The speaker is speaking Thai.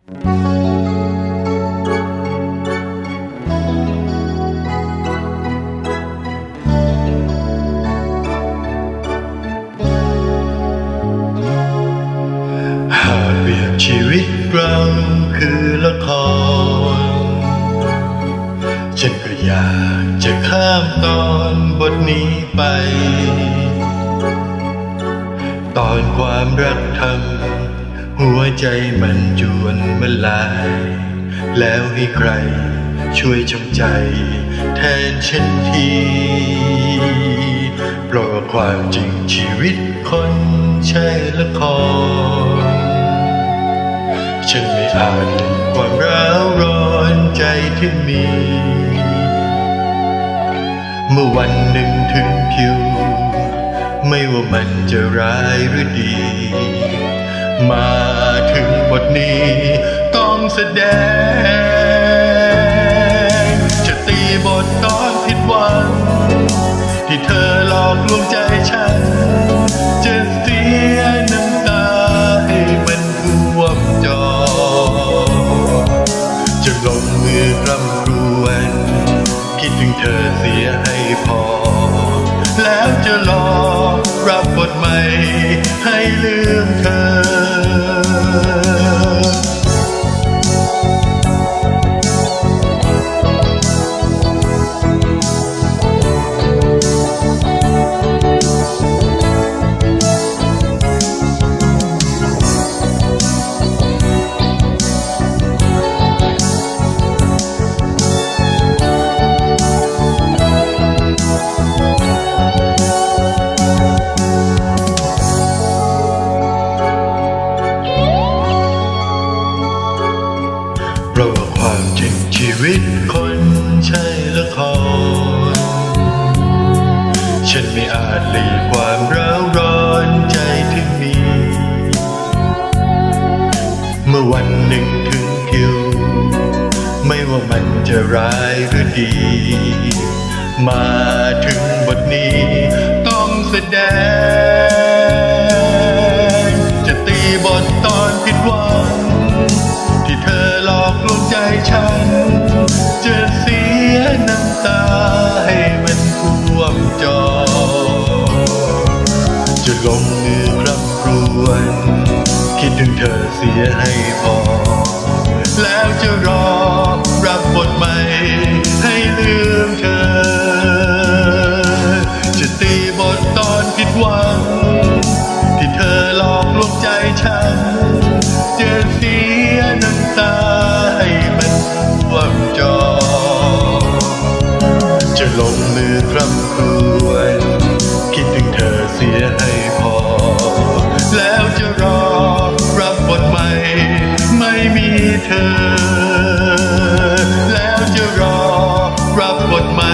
หากเปรียบชีวิตเราคือละคร ฉันก็อยากจะข้ามตอนบทนี้ไป ตอนความรักทำ หัวใจมันจวนมันลาย แล้วให้ใครช่วยจงใจแทนฉันทีเพราะความจริงชีวิตคนใช่ละคร ฉันไม่อาจหลีกความร้าวร้อนใจที่มี เมื่อวันหนึ่งถึงคิว ไม่ว่ามันจะร้ายหรือดี มาถึงบทนี้ต้องแสดง จะตีบทตอนผิดหวัง ที่เธอหลอกลวงใจฉัน จะเสียน้ำตาให้มันท่วมจอ จะลงมือกรำกรวน คิดถึงเธอเสียให้พอ แล้วจะรอรับบทใหม่ให้ลืมเธอ วิตคนใช่ละคร ฉันไม่อาจหลีกความร้าวร้อนใจที่มี เมื่อวันหนึ่งถึงคิว ไม่ว่ามันจะร้ายหรือดี มาถึงบทนี้ต้องแสดง จะตีบทตอนผิดหวังที่เธอหลอกลวงใจฉัน ลงมือรับรวนคิดถึงเธอเสียให้พอ แล้วจะรอรับบทใหม่ ให้ลืมเธอ จะตีบทตอนผิดหวัง ที่เธอหลอกลวงใจฉัน จะเสียน้ำตาให้มันท่วมจอ จะลงมือกรำกรวน เสียให้พอ แล้วจะรอรับบทใหม่ ไม่มีเธอ แล้วจะรอรับบทใหม่